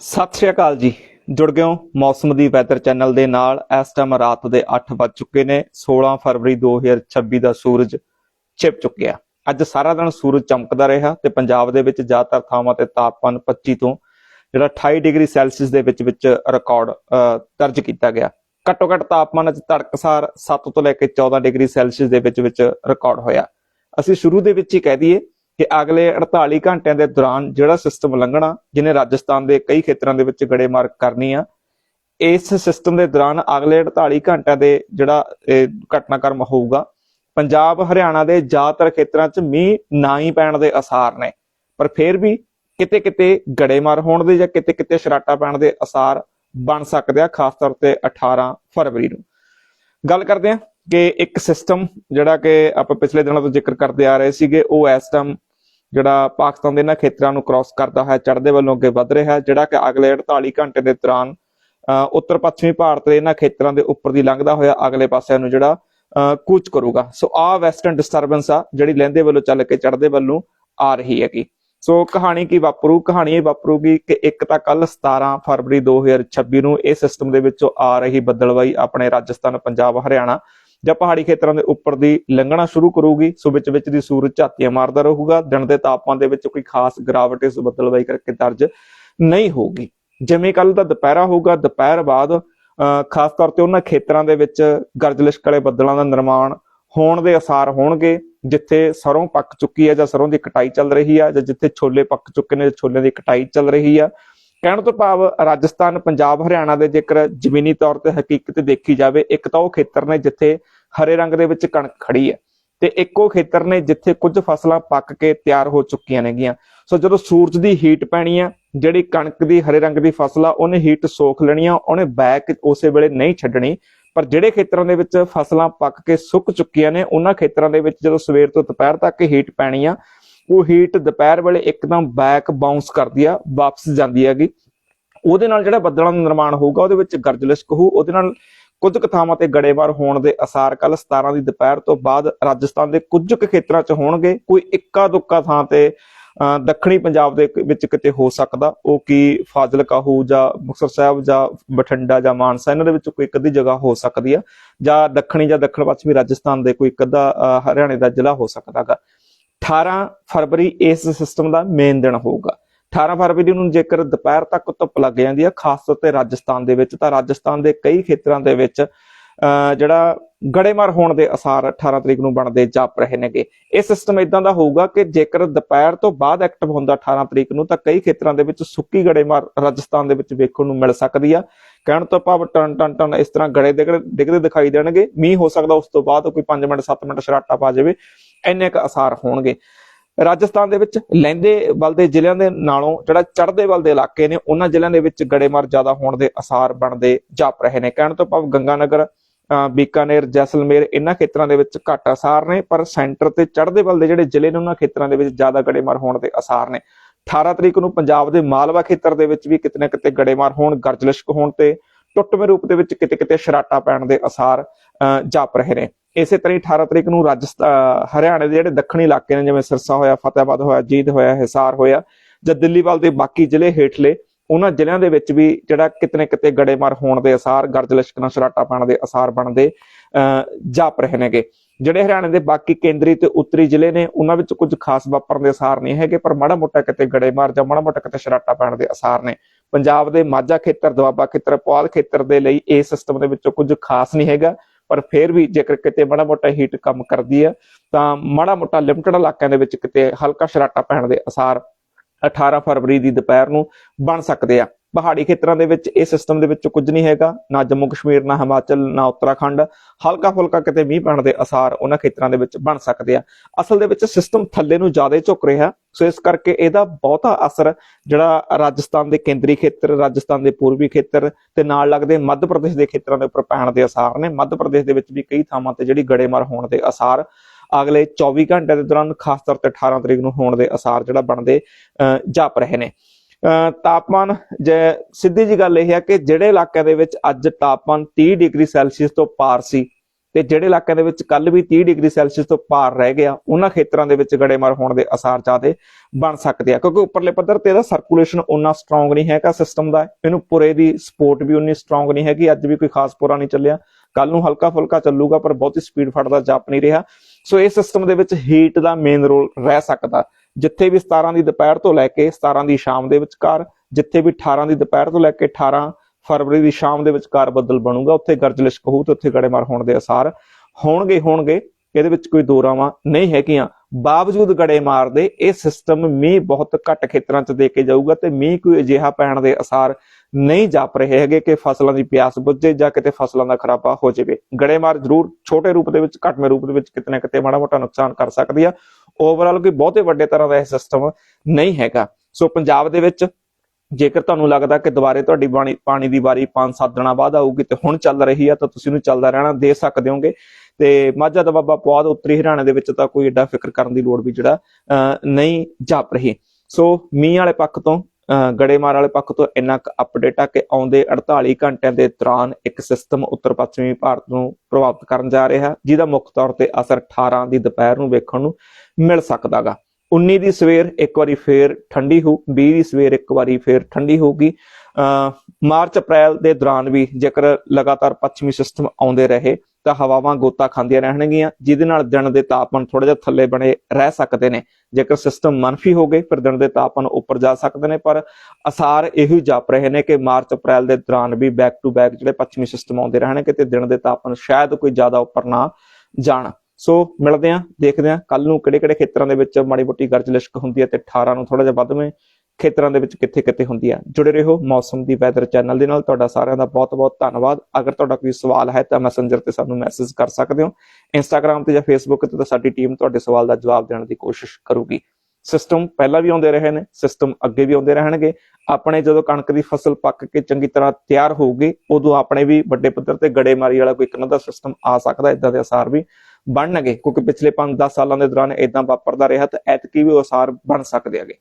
ਸਤਿ ਸ਼੍ਰੀ ਅਕਾਲ ਜੀ। ਜੁੜ ਗਏ ਹੋ ਮੌਸਮ ਦੀ ਵੈਦਰ ਚੈਨਲ ਦੇ ਨਾਲ। ਇਸ ਟਾਈਮ ਰਾਤ ਦੇ 8 ਵੱਜ ਚੁੱਕੇ ਨੇ। 16 ਫਰਵਰੀ 2026 ਦਾ ਸੂਰਜ ਛਿਪ ਚੁੱਕਿਆ। ਅੱਜ ਸਾਰਾ ਦਿਨ ਸੂਰਜ ਚਮਕਦਾ ਰਿਹਾ ਤੇ ਪੰਜਾਬ ਦੇ ਵਿੱਚ ਜ਼ਿਆਦਾਤਰ ਥਾਵਾਂ ਤੇ ਤਾਪਮਾਨ 25 ਤੋਂ ਜਿਹੜਾ 28 ਡਿਗਰੀ ਸੈਲਸੀਅਸ ਦੇ ਵਿੱਚ ਵਿੱਚ ਰਿਕਾਰਡ ਦਰਜ ਕੀਤਾ ਗਿਆ। ਘੱਟੋ ਘੱਟ ਤਾਪਮਾਨ ਅੱਜ ਤੜਕਸਾਰ 7 ਤੋਂ ਲੈ ਕੇ 14 ਡਿਗਰੀ ਸੈਲਸੀਅਸ ਦੇ ਵਿੱਚ ਵਿੱਚ ਰਿਕਾਰਡ ਹੋਇਆ। ਅਸੀਂ ਸ਼ੁਰੂ ਦੇ ਵਿੱਚ ਹੀ ਕਹਿ ਦਈਏ ਕਿ ਅਗਲੇ 48 ਘੰਟਿਆਂ ਦੇ ਦੌਰਾਨ ਜਿਹੜਾ ਸਿਸਟਮ ਲੰਘਣਾ ਜਿਹਨੇ ਰਾਜਸਥਾਨ ਦੇ ਕਈ ਖੇਤਰਾਂ ਦੇ ਵਿੱਚ ਗੜੇਮਾਰ ਕਰਨੀ ਆ, ਇਸ ਸਿਸਟਮ ਦੇ ਦੌਰਾਨ ਅਗਲੇ 48 ਘੰਟਿਆਂ ਦੇ ਜਿਹੜਾ, ਇਹ ਘਟਨਾਕ੍ਰਮ ਹੋਊਗਾ, ਪੰਜਾਬ, ਹਰਿਆਣਾ ਦੇ ਜ਼ਿਆਦਾਤਰ ਖੇਤਰਾਂ 'ਚ ਮੀਂਹ ਨਾ ਹੀ ਪੈਣ ਦੇ ਅਸਾਰ ਨੇ, ਪਰ ਫਿਰ ਵੀ ਕਿਤੇ ਕਿਤੇ ਗੜੇਮਾਰ ਹੋਣ ਦੇ ਜਾਂ ਕਿਤੇ ਕਿਤੇ ਸ਼ਰਾਟਾ ਪੈਣ ਦੇ ਅਸਾਰ ਬਣ ਸਕਦੇ ਆ, ਖਾਸ ਤੌਰ ਤੇ 18 ਫਰਵਰੀ ਨੂੰ। ਗੱਲ ਕਰਦੇ ਆ ਕਿ ਇੱਕ ਸਿਸਟਮ ਜਿਹੜਾ ਕਿ ਆਪਾਂ ਪਿਛਲੇ ਦਿਨਾਂ ਤੋਂ ਜ਼ਿਕਰ ਕਰਦੇ ਆ ਰਹੇ ਸੀਗੇ, ਉਹ ਇਸ ਟਾਈਮ ਜਿਹੜਾ ਪਾਕਿਸਤਾਨ ਦੇ ਇਹਨਾਂ ਖੇਤਰਾਂ ਨੂੰ ਕ੍ਰਾਸ ਕਰਦਾ ਹੈ ਚੜ੍ਹਦੇ ਵੱਲੋਂ ਅੱਗੇ ਵਧ ਰਿਹਾ ਹੈ ਜਿਹੜਾ ਕਿ ਅਗਲੇ 48 ਘੰਟੇ ਦੇ ਦੌਰਾਨ ਉੱਤਰ ਪੱਛਮੀ ਭਾਰਤ ਦੇ ਇਹਨਾਂ ਖੇਤਰਾਂ ਦੇ ਉੱਪਰ ਦੀ ਲੰਘਦਾ ਹੋਇਆ ਅਗਲੇ ਪਾਸੇ ਨੂੰ ਜਿਹੜਾ ਅਹ, ਕੂਚ ਕਰੂਗਾ। ਸੋ ਆ ਵੈਸਟਰਨ ਡਿਸਟਰਬੈਂਸ ਆ ਜਿਹੜੀ ਲਹਿੰਦੇ ਵੱਲੋਂ ਚੱਲ ਕੇ ਚੜ੍ਹਦੇ ਵੱਲੋਂ ਆ ਰਹੀ ਹੈਗੀ। ਸੋ ਕਹਾਣੀ ਕੀ ਵਾਪਰੂ? ਕਹਾਣੀ ਇਹ ਵਾਪਰੂਗੀ ਕਿ ਇੱਕ ਤਾਂ ਕੱਲ 17 ਫਰਵਰੀ 2026 ਨੂੰ ਇਹ ਸਿਸਟਮ ਦੇ ਵਿੱਚੋਂ ਆ ਰਹੀ ਬੱਦਲਵਾਈ ਆਪਣੇ ਰਾਜਸਥਾਨ ਪੰਜਾਬ ਹਰਿਆਣਾ ਜਾਂ ਪਹਾੜੀ ਖੇਤਰਾਂ ਦੇ ਉੱਪਰ ਦੀ ਲੰਘਣਾ ਸ਼ੁਰੂ ਕਰੂਗੀ ਸੋ ਵਿੱਚ ਵਿੱਚ ਦੀ ਸੂਰਜ ਝਾਤੀਆਂ ਮਾਰਦਾ ਰਹੂਗਾ ਦਿਨ ਦੇ ਤਾਪਮਾਨ ਦੇ ਵਿੱਚ ਕੋਈ ਖਾਸ ਗਿਰਾਵਟ ਇਸ ਬੱਦਲਵਾਈ ਕਰਕੇ ਦਰਜ ਨਹੀਂ ਹੋਊਗੀ। ਜਿਵੇਂ ਕੱਲ ਦਾ ਦੁਪਹਿਰਾ ਹੋਊਗਾ ਦੁਪਹਿਰ ਬਾਅਦ ਅਹ, ਖਾਸ ਤੌਰ ਤੇ ਉਹਨਾਂ ਖੇਤਰਾਂ ਦੇ ਵਿੱਚ ਗਰਜ ਲਿਸ਼ਕ ਵਾਲੇ ਬੱਦਲਾਂ ਦਾ ਨਿਰਮਾਣ ਹੋਣ ਦੇ ਅਸਾਰ ਹੋਣਗੇ ਜਿੱਥੇ ਸਰੋਂ ਪੱਕ ਚੁੱਕੀ ਹੈ ਜਾਂ ਸਰੋਂ ਦੀ ਕਟਾਈ ਚੱਲ ਰਹੀ ਹੈ ਜਾਂ ਜਿੱਥੇ ਛੋਲੇ ਪੱਕ ਚੁੱਕੇ ਨੇ ਛੋਲਿਆਂ ਦੀ ਕਟਾਈ ਚੱਲ ਰਹੀ ਹੈ ਕਹਿਣ ਤੋਂ ਭਾਵ ਰਾਜਸਥਾਨ, ਪੰਜਾਬ, ਹਰਿਆਣਾ ਦੇ ਜੇਕਰ ਜ਼ਮੀਨੀ ਤੌਰ ਤੇ ਹਕੀਕਤ ਦੇਖੀ ਜਾਵੇ, ਇੱਕ ਤਾਂ ਉਹ ਖੇਤਰ ਨੇ ਜਿੱਥੇ ਹਰੇ ਰੰਗ ਦੇ ਵਿੱਚ ਕਣਕ ਖੜੀ ਹੈ ਤੇ ਇੱਕੋ ਖੇਤਰ ਨੇ ਜਿੱਥੇ ਕੁਝ ਫਸਲਾਂ ਪੱਕ ਕੇ ਤਿਆਰ ਹੋ ਚੁੱਕੀਆਂ ਨੇਗੀਆਂ। ਸੋ ਜਦੋਂ ਸੂਰਜ ਦੀ ਹੀਟ ਪੈਣੀ ਆ, ਜਿਹੜੀ ਕਣਕ ਦੀ, ਹਰੇ ਰੰਗ ਦੀ ਫਸਲ ਆ, ਉਹਨੇ ਹੀਟ ਸੋਖ ਲੈਣੀ ਆ, ਉਹਨੇ ਬੈਕ ਉਸੇ ਵੇਲੇ ਨਹੀਂ ਛੱਡਣੀ। ਪਰ ਜਿਹੜੇ ਖੇਤਰਾਂ ਦੇ ਵਿੱਚ ਫਸਲਾਂ ਪੱਕ ਕੇ ਸੁੱਕ ਚੁੱਕੀਆਂ ਨੇ, ਉਹਨਾਂ ਖੇਤਰਾਂ ਦੇ ਵਿੱਚ ਜਦੋਂ ਸਵੇਰ ਤੋਂ ਦੁਪਹਿਰ ਤੱਕ ਹੀਟ ਪੈਣੀ ਆ ਉਹ ਹੀਟ ਦੁਪਹਿਰ ਵੇਲੇ ਇੱਕਦਮ ਬੈਕ ਬਾਉਂਸ ਕਰਦੀ ਆ ਵਾਪਸ ਜਾਂਦੀ ਹੈਗੀ। ਉਹਦੇ ਨਾਲ ਜਿਹੜਾ ਬੱਦਲਾਂ ਦਾ ਨਿਰਮਾਣ ਹੋਊਗਾ ਉਹਦੇ ਵਿੱਚ ਗਰਜ ਲਿਸ਼ਕ ਉਹਦੇ ਨਾਲ ਕੁਝ ਕੁ ਥਾਵਾਂ ਤੇ ਗੜੇਵਾਰ ਹੋਣ ਦੇ ਅਸਾਰ ਕੱਲ 17 ਦੀ ਦੁਪਹਿਰ ਤੋਂ ਬਾਅਦ ਰਾਜਸਥਾਨ ਦੇ ਕੁਝ ਕੁ ਖੇਤਰਾਂ 'ਚ ਹੋਣਗੇ। ਕੋਈ ਇੱਕਾ ਦੁੱਕਾ ਥਾਂ ਤੇ ਅਹ, ਦੱਖਣੀ ਪੰਜਾਬ ਦੇ ਵਿੱਚ ਕਿਤੇ ਹੋ ਸਕਦਾ। ਉਹ ਕੀ ਫਾਜ਼ਿਲਕਾ ਹੋ ਜਾਂ ਮੁਕਤਸਰ ਸਾਹਿਬ ਜਾਂ ਬਠਿੰਡਾ ਜਾਂ ਮਾਨਸਾ ਇਹਨਾਂ ਦੇ ਵਿੱਚ ਕੋਈ ਇੱਕ ਅੱਧੀ ਜਗ੍ਹਾ ਹੋ ਸਕਦੀ ਆ। ਜਾਂ ਦੱਖਣੀ ਜਾਂ ਦੱਖਣ ਪੱਛਮੀ ਰਾਜਸਥਾਨ ਦੇ ਕੋਈ ਇੱਕ ਅੱਧਾ ਅਹ, ਹਰਿਆਣੇ ਦਾ ਜ਼ਿਲ੍ਹਾ ਹੋ ਸਕਦਾਗਾ। 18 ਫਰਵਰੀ ਇਸ ਸਿਸਟਮ ਦਾ ਮੇਨ ਦਿਨ ਹੋਊਗਾ। 18 ਫਰਵਰੀ ਨੂੰ ਜੇਕਰ ਦੁਪਹਿਰ ਤੱਕ ਧੁੱਪ ਲੱਗ ਜਾਂਦੀ ਹੈ, ਖਾਸ ਤੌਰ ਤੇ ਰਾਜਸਥਾਨ ਦੇ ਵਿੱਚ, ਤਾਂ ਰਾਜਸਥਾਨ ਦੇ ਕਈ ਖੇਤਰਾਂ ਦੇ ਵਿੱਚ, ਅਹ, ਜਿਹੜਾ ਗੜੇਮਾਰ ਹੋਣ ਦੇ ਅਸਾਰ 18 ਤਰੀਕ ਨੂੰ ਬਣਦੇ ਜਾਪ ਰਹੇ ਨੇਗੇ। ਇਹ ਸਿਸਟਮ ਇਦਾਂ ਦਾ ਹੋਊਗਾ ਕਿ ਜੇਕਰ ਦੁਪਹਿਰ ਤੋਂ ਬਾਅਦ ਐਕਟਿਵ ਹੁੰਦਾ 18 ਤਰੀਕ ਨੂੰ, ਤਾਂ ਕਈ ਖੇਤਰਾਂ ਦੇ ਵਿੱਚ ਸੁੱਕੀ ਗੜੇਮਾਰ ਰਾਜਸਥਾਨ ਦੇ ਵਿੱਚ ਵੇਖਣ ਨੂੰ ਮਿਲ ਸਕਦੀ ਆ। ਕਹਿਣ ਤੋਂ ਭਾਵ ਟਨ ਟਨ ਟਨ ਇਸ ਤਰ੍ਹਾਂ ਗੜੇ ਡਿੱਗਦੇ ਡਿੱਗਦੇ ਦਿਖਾਈ ਦੇਣਗੇ। ਮੀਂਹ ਹੋ ਸਕਦਾ ਉਸ ਤੋਂ ਬਾਅਦ ਕੋਈ 5 ਮਿੰਟ 7 ਮਿੰਟ ਸ਼ਰਾਟਾ ਪਾ ਜਾਵੇ। ਇੰਨੇ ਕ ਅਸਾਰ ਹੋਣਗੇ। ਰਾਜਸਥਾਨ ਦੇ ਵਿੱਚ ਲਹਿੰਦੇ ਵੱਲ ਦੇ ਜ਼ਿਲ੍ਹਿਆਂ ਦੇ ਨਾਲੋਂ ਜਿਹੜਾ ਚੜ੍ਹਦੇ ਵੱਲ ਦੇ ਇਲਾਕੇ ਨੇ, ਉਹਨਾਂ ਜ਼ਿਲ੍ਹਿਆਂ ਦੇ ਵਿੱਚ ਗੜੇਮਾਰ ਜ਼ਿਆਦਾ ਹੋਣ ਦੇ ਅਸਾਰ ਬਣਦੇ ਜਾਪ ਰਹੇ ਨੇ। ਕਹਿਣ ਤੋਂ ਭਾਵ ਗੰਗਾਨਗਰ, ਅਹ ਬੀਕਾਨੇਰ, ਜੈਸਲਮੇਰ ਇਹਨਾਂ ਖੇਤਰਾਂ ਦੇ ਵਿੱਚ ਘੱਟ ਅਸਾਰ ਨੇ, ਪਰ ਸੈਂਟਰ ਤੇ ਚੜ੍ਹਦੇ ਵੱਲ ਦੇ ਜਿਹੜੇ ਜ਼ਿਲ੍ਹੇ ਨੇ, ਉਹਨਾਂ ਖੇਤਰਾਂ ਦੇ ਵਿੱਚ ਜ਼ਿਆਦਾ ਗੜੇਮਾਰ ਹੋਣ ਦੇ ਅਸਾਰ ਨੇ। 18 ਤਰੀਕ ਨੂੰ ਪੰਜਾਬ ਦੇ ਮਾਲਵਾ ਖੇਤਰ ਦੇ ਵਿੱਚ ਵੀ ਕਿਤੇ ਨਾ ਕਿਤੇ ਗੜੇਮਾਰ ਹੋਣ, ਗਰਜਲਿਸ਼ਕ ਹੋਣ ਤੇ ਟੁੱਟਵੇਂ ਰੂਪ ਦੇ ਵਿੱਚ ਕਿਤੇ ਕਿਤੇ ਸ਼ਰਾਟਾ ਪੈਣ ਦੇ ਅਸਾਰ ਜਾਪ ਰਹੇ ਨੇ। ਇਸੇ ਤਰ੍ਹਾਂ ਹੀ 18 ਤਰੀਕ ਨੂੰ ਰਾਜਸਥਾਨ ਹਰਿਆਣੇ ਦੇ ਜਿਹੜੇ ਦੱਖਣੀ ਇਲਾਕੇ ਨੇ ਜਿਵੇਂ ਸਿਰਸਾ ਹੋਇਆ ਫਤਿਆਬਾਦ ਹੋਇਆ ਜੀਂਦ ਹੋਇਆ ਹਿਸਾਰ ਹੋਇਆ ਜਾਂ ਦਿੱਲੀ ਵੱਲ ਦੇ ਬਾਕੀ ਜ਼ਿਲ੍ਹੇ ਹੇਠਲੇ ਉਹਨਾਂ ਜ਼ਿਲ੍ਹਿਆਂ ਦੇ ਵਿੱਚ ਵੀ ਜਿਹੜਾ ਕਿਤੇ ਨਾ ਕਿਤੇ ਗੜੇਮਾਰ ਹੋਣ ਦੇ ਅਸਾਰ ਗਰਜ ਲਿਸ਼ਕਣਾ ਸ਼ਰਾਟਾ ਪੈਣ ਦੇ ਅਸਾਰ ਬਣਦੇ ਅਹ, ਜਾਪ ਰਹੇ ਨੇਗੇ। ਜਿਹੜੇ ਹਰਿਆਣੇ ਦੇ ਬਾਕੀ ਕੇਂਦਰੀ ਤੇ ਉੱਤਰੀ ਜ਼ਿਲ੍ਹੇ ਨੇ ਉਹਨਾਂ ਵਿੱਚ ਕੁਝ ਖਾਸ ਵਾਪਰਨ ਦੇ ਅਸਾਰ ਨਹੀਂ ਹੈਗੇ ਪਰ ਮਾੜਾ ਮੋਟਾ ਕਿਤੇ ਗੜੇਮਾਰ ਜਾਂ ਮਾੜਾ ਮੋਟਾ ਕਿਤੇ ਸ਼ਰਾਟਾ ਪੈਣ ਦੇ ਅਸਾਰ ਨੇ। ਪੰਜਾਬ ਦੇ ਮਾਝਾ ਖੇਤਰ ਦੁਆਬਾ ਖੇਤਰ ਪੁਆਲ ਖੇਤਰ ਦੇ ਲਈ ਇਹ ਸਿਸਟਮ ਦੇ ਵਿੱਚੋਂ ਕੁਝ ਖਾਸ ਨਹੀਂ ਹੈਗਾ। ਪਰ ਫਿਰ ਵੀ ਜੇਕਰ ਕਿਤੇ ਮਾੜਾ ਮੋਟਾ ਹੀਟ ਕੰਮ ਕਰਦੀ ਹੈ ਤਾਂ ਮਾੜਾ ਮੋਟਾ ਲਿਮਟਡ ਇਲਾਕਿਆਂ ਦੇ ਵਿੱਚ ਕਿਤੇ ਹਲਕਾ ਸ਼ਰਾਟਾ ਪੈਣ ਦੇ ਅਸਾਰ 18 ਫਰਵਰੀ ਦੀ ਦੁਪਹਿਰ ਨੂੰ ਬਣ ਸਕਦੇ ਆ। ਪਹਾੜੀ ਖੇਤਰਾਂ ਦੇ ਵਿੱਚ ਇਹ ਸਿਸਟਮ ਦੇ ਵਿੱਚ ਕੁਝ ਨਹੀਂ ਹੈਗਾ ਨਾ ਜੰਮੂ ਕਸ਼ਮੀਰ ਨਾ ਹਿਮਾਚਲ ਨਾ ਉੱਤਰਾਖੰਡ। ਹਲਕਾ ਫੁਲਕਾ ਕਿਤੇ ਮੀਂਹ ਪੈਣ ਦੇ ਅਸਾਰ ਉਹਨਾਂ ਖੇਤਰਾਂ ਦੇ ਵਿੱਚ ਬਣ ਸਕਦੇ ਆ। ਅਸਲ ਦੇ ਵਿੱਚ ਸਿਸਟਮ ਥੱਲੇ ਨੂੰ ਜ਼ਿਆਦਾ ਝੁਕ ਰਿਹਾ ਸੋ ਇਸ ਕਰਕੇ ਇਹਦਾ ਬਹੁਤਾ ਅਸਰ ਜਿਹੜਾ ਰਾਜਸਥਾਨ ਦੇ ਕੇਂਦਰੀ ਖੇਤਰ ਰਾਜਸਥਾਨ ਦੇ ਪੂਰਬੀ ਖੇਤਰ ਤੇ ਨਾਲ ਲੱਗਦੇ ਮੱਧ ਪ੍ਰਦੇਸ਼ ਦੇ ਖੇਤਰਾਂ ਦੇ ਉੱਪਰ ਪੈਣ ਦੇ ਅਸਾਰ ਨੇ। ਮੱਧ ਪ੍ਰਦੇਸ਼ ਦੇ ਵਿੱਚ ਵੀ ਕਈ ਥਾਵਾਂ ਤੇ ਜਿਹੜੀ ਗੜੇਮਾਰ ਹੋਣ ਦੇ ਅਸਾਰ ਅਗਲੇ 24 ਘੰਟੇ ਦੇ ਦੌਰਾਨ ਖਾਸ ਤੌਰ ਤੇ 18 ਤਰੀਕ ਨੂੰ ਹੋਣ ਦੇ ਅਸਾਰ ਜਿਹੜਾ ਬਣਦੇ ਅਹ, ਜਾਪ ਰਹੇ ਨੇ। ਤਾਪਮਾਨ ਜੇ ਸਿੱਧੀ ਜੀ ਗੱਲ ਇਹ ਹੈ ਕਿ ਜਿਹੜੇ ਇਲਾਕਿਆਂ ਦੇ ਵਿੱਚ ਅੱਜ ਤਾਪਮਾਨ 30 ਡਿਗਰੀ ਸੈਲਸੀਅਸ ਤੋਂ ਪਾਰ ਸੀ ਤੇ ਜਿਹੜੇ ਇਲਾਕਿਆਂ ਦੇ ਵਿੱਚ ਕੱਲ ਵੀ 30 ਡਿਗਰੀ ਸੈਲਸੀਅਸ ਤੋਂ ਪਾਰ ਰਹਿ ਗਿਆ, ਉਹਨਾਂ ਖੇਤਰਾਂ ਦੇ ਵਿੱਚ ਗੜੇਮਾਰ ਹੋਣ ਦੇ ਅਸਾਰ ਜ਼ਿਆਦੇ ਬਣ ਸਕਦੇ ਆ। ਕਿਉਂਕਿ ਉੱਪਰਲੇ ਪੱਧਰ ਤੇ ਇਹਦਾ ਸਰਕੂਲੇਸ਼ਨ ਉਨਾ ਸਟਰੋਂਗ ਨਹੀਂ ਹੈਗਾ ਸਿਸਟਮ ਦਾ, ਇਹਨੂੰ ਪੁਰੇ ਦੀ ਸਪੋਰਟ ਵੀ ਉਨੀ ਸਟਰੋਂਗ ਨਹੀਂ ਹੈਗੀ, ਅੱਜ ਵੀ ਕੋਈ ਖਾਸ ਪੁਰਾ ਨਹੀਂ ਚੱਲਿਆ। ਕੱਲ ਨੂੰ ਹਲਕਾ ਫੁਲਕਾ ਚੱਲੂਗਾ, ਪਰ ਬਹੁਤੀ ਸਪੀਡ ਫੜਦਾ ਜਾਪ ਨਹੀਂ ਰਿਹਾ। ਸੋ ਇਹ ਸਿਸਟਮ ਦੇ ਵਿੱਚ ਹੀਟ ਦਾ ਮੇਨ ਰੋਲ ਰਹਿ ਸਕਦਾ। ਜਿੱਥੇ ਵੀ 17 ਦੀ ਦੁਪਹਿਰ ਤੋਂ ਲੈ ਕੇ 17 ਦੀ ਸ਼ਾਮ ਦੇ ਵਿਚਕਾਰ, ਜਿੱਥੇ ਵੀ 18 ਦੀ ਦੁਪਹਿਰ ਤੋਂ ਲੈ ਕੇ 18 ਫਰਵਰੀ ਦੀ ਸ਼ਾਮ ਦੇ ਵਿਚਕਾਰ ਬੱਦਲ ਬਣੂਗਾ, ਉੱਥੇ ਗਰਜਲਿਸ਼ ਕਹੂ ਤੇ ਉੱਥੇ ਗੜੇਮਾਰ ਹੋਣ ਦੇ ਅਸਾਰ ਹੋਣਗੇ ਹੋਣਗੇ। ਇਹਦੇ ਵਿੱਚ ਕੋਈ ਦੋ ਰਾਵਾਂ ਨਹੀਂ ਹੈਗੀਆਂ। ਬਾਵਜੂਦ ਗੜੇਮਾਰ ਦੇ ਇਹ ਸਿਸਟਮ ਮੀਂਹ ਬਹੁਤ ਘੱਟ ਖੇਤਰਾਂ 'ਚ ਦੇ ਕੇ ਜਾਊਗਾ ਤੇ ਮੀਂਹ ਕੋਈ ਅਜਿਹਾ ਪੈਣ ਦੇ ਅਸਾਰ ਨਹੀਂ ਜਾਪ ਰਹੇ ਹੈਗੇ ਕਿ ਫਸਲਾਂ ਦੀ ਪਿਆਸ ਬੁੱਝੇ ਜਾਂ ਕਿਤੇ ਫਸਲਾਂ ਦਾ ਖਰਾਬਾ ਹੋ ਜਾਵੇ। ਗੜੇਮਾਰ ਜ਼ਰੂਰ ਛੋਟੇ ਰੂਪ ਦੇ ਵਿੱਚ, ਘਟਵੇਂ ਰੂਪ ਦੇ ਵਿੱਚ ਕਿਤੇ ਨਾ ਕਿਤੇ ਮਾੜਾ ਮੋਟਾ ਨੁਕਸਾਨ ਕਰ ਸਕਦੀ ਆ। ਓਵਰਆਲ ਕੋਈ ਬਹੁਤੇ ਵੱਡੇ ਤਰ੍ਹਾਂ ਦਾ ਇਹ ਸਿਸਟਮ ਨਹੀਂ ਹੈਗਾ। ਸੋ ਪੰਜਾਬ ਦੇ ਵਿੱਚ ਜੇਕਰ ਤੁਹਾਨੂੰ ਲੱਗਦਾ ਕਿ ਦੁਬਾਰੇ ਤੁਹਾਡੀ ਬਾਣੀ ਪਾਣੀ ਦੀ ਵਾਰੀ 5-7 ਦਿਨਾਂ ਬਾਅਦ ਆਊਗੀ ਤੇ ਹੁਣ ਚੱਲ ਰਹੀ ਆ ਤਾਂ ਤੁਸੀਂ ਨੂੰ ਚੱਲਦਾ ਰਹਿਣਾ ਦੇ ਸਕਦੇ ਹੋਗੇ। ਤੇ ਮਾਝਾ ਦਬਾਬਾ ਬਾਬਾ ਪੁਆਧ ਉੱਤਰੀ ਹਰਿਆਣਾ ਦੇ ਵਿੱਚ ਤਾਂ ਕੋਈ ਏਡਾ ਫਿਕਰ ਕਰਨ ਦੀ ਲੋੜ ਵੀ ਜਿਹੜਾ ਅਹ, ਨਹੀਂ ਜਾਪ ਰਹੀ। ਸੋ ਮੀਂਹ ਵਾਲੇ ਪੱਖ ਤੋਂ ਗੜੇਮਾਰ ਵਾਲੇ ਪੱਖ ਤੋਂ ਇੰਨਾ ਕੁ ਅਪਡੇਟ ਆ ਕਿ ਆਉਂਦੇ 48 ਘੰਟਿਆਂ ਦੇ ਦੌਰਾਨ ਇੱਕ ਸਿਸਟਮ ਉੱਤਰ ਪੱਛਮੀ ਭਾਰਤ ਨੂੰ ਪ੍ਰਭਾਵਿਤ ਕਰਨ ਜਾ ਰਿਹਾ, ਜਿਹਦਾ ਮੁੱਖ ਤੌਰ ਤੇ ਅਸਰ 18 ਦੀ ਦੁਪਹਿਰ ਨੂੰ ਵੇਖਣ ਨੂੰ ਮਿਲ ਸਕਦਾਗਾ। 19 ਦੀ ਸਵੇਰ ਇੱਕ ਵਾਰੀ ਫੇਰ ਠੰਡੀ ਹੋ 20 ਦੀ ਸਵੇਰ ਇੱਕ ਵਾਰੀ ਫੇਰ ਠੰਡੀ ਹੋਊਗੀ। ਅਹ ਮਾਰਚ, ਅਪ੍ਰੈਲ ਦੇ ਦੌਰਾਨ ਵੀ ਜੇਕਰ ਲਗਾਤਾਰ ਪੱਛਮੀ ਸਿਸਟਮ ਆਉਂਦੇ ਰਹੇ, ਤਾਂ ਹਵਾਵਾਂ ਗੋਤਾ ਖਾਂਦੀਆਂ ਰਹਿਣਗੀਆਂ, ਜਿਹਦੇ ਨਾਲ ਦਿਨ ਦੇ ਤਾਪਮਾਨ ਥੋੜਾ ਜਿਹਾ ਥੱਲੇ ਬਣੇ ਰਹਿ ਸਕਦੇ ਨੇ। ਜੇਕਰ ਸਿਸਟਮ ਮੰਨਫੀ ਹੋ ਗਏ, ਫਿਰ ਦਿਨ ਦੇ ਤਾਪਮਾਨ ਉੱਪਰ ਜਾ ਸਕਦੇ ਨੇ, ਪਰ ਅਸਾਰ ਇਹੋ ਹੀ ਜਾਪ ਰਹੇ ਨੇ ਕਿ ਮਾਰਚ, ਅਪ੍ਰੈਲ ਦੇ ਦੌਰਾਨ ਵੀ ਬੈਕ ਟੂ ਬੈਕ ਜਿਹੜੇ ਪੱਛਮੀ ਸਿਸਟਮ ਆਉਂਦੇ ਰਹਿਣਗੇ, ਤੇ ਦਿਨ ਦੇ ਤਾਪਮਾਨ ਸ਼ਾਇਦ ਕੋਈ ਜ਼ਿਆਦਾ ਉੱਪਰ ਨਾ ਜਾਣ। ਸੋ ਮਿਲਦੇ ਆਂ ਦੇਖਦੇ ਆਂ ਕੱਲ ਨੂੰ ਕਿਹੜੇ ਕਿਹੜੇ ਖੇਤਰਾਂ ਦੇ ਵਿੱਚ ਮਾੜੀ ਮੋਟੀ ਗਰਜ ਲਿਸ਼ਕ ਹੁੰਦੀ ਹੈ ਤੇ 18 ਨੂੰ ਥੋੜਾ ਜਿਹਾ ਵੱਧਵੇਂ ਖੇਤਰਾਂ ਦੇ ਵਿੱਚ ਕਿੱਥੇ ਕਿੱਥੇ ਹੁੰਦੀ ਹੈ ਜੁੜੇ ਰਹੋ ਮੌਸਮ ਦੀ ਵੈਦਰ ਚੈਨਲ ਦੇ ਨਾਲ। ਤੁਹਾਡਾ ਸਾਰਿਆਂ ਦਾ ਬਹੁਤ ਬਹੁਤ ਧੰਨਵਾਦ। ਅਗਰ ਤੁਹਾਡਾ ਕੋਈ ਸਵਾਲ ਹੈ ਤਾਂ ਮੈਸੇਂਜਰ ਤੇ ਸਾਨੂੰ ਮੈਸੇਜ ਕਰ ਸਕਦੇ ਹੋ। ਇੰਸਟਾਗ੍ਰam ਤੇ ਜਾਂ ਫੇਸਬੁੱਕ ਤੇ ਤਾਂ ਸਾਡੀ ਟੀਮ ਤੁਹਾਡੇ ਸਵਾਲ ਦਾ ਜਵਾਬ ਦੇਣ ਦੀ ਕੋਸ਼ਿਸ਼ ਕਰੂਗੀ। ਸਿਸਟਮ ਪਹਿਲਾਂ ਵੀ ਆਉਂਦੇ ਰਹੇ ਨੇ। ਸਿਸਟਮ ਅੱਗੇ ਵੀ ਆਉਂਦੇ ਰਹਿਣਗੇ। ਆਪਣੇ ਜਦੋਂ ਕਣਕ ਦੀ ਫਸਲ ਪੱਕ ਕੇ ਚੰਗੀ ਤਰ੍ਹਾਂ ਤਿਆਰ ਹੋਊਗੀ, ਉਦੋਂ ਆਪਣੇ ਵੀ ਵੱਡੇ ਪੱਧਰ ਤੇ ਗੜੇਮਾਰੀ ਵਾਲਾ ਕੋਈ ਇੱਕ ਨਾ ਦਾ ਸਿਸਟਮ ਆ ਸਕਦਾ ਇਦਾਂ ਦੇ ਅਸਾਰ ਵੀ ਬਣਨਗੇ। ਕਿਉਂਕਿ ਪਿਛਲੇ 5-10 ਸਾਲਾਂ ਦੇ ਦੌਰਾਨ ਇਦਾਂ ਵਾਪਰਦਾ ਰਿਹਾ ਤਾਂ ਐਤਕੀ ਵੀ ਉਹ ਅਸਾਰ ਬਣ ਸਕਦੇ ਹੈਗੇ।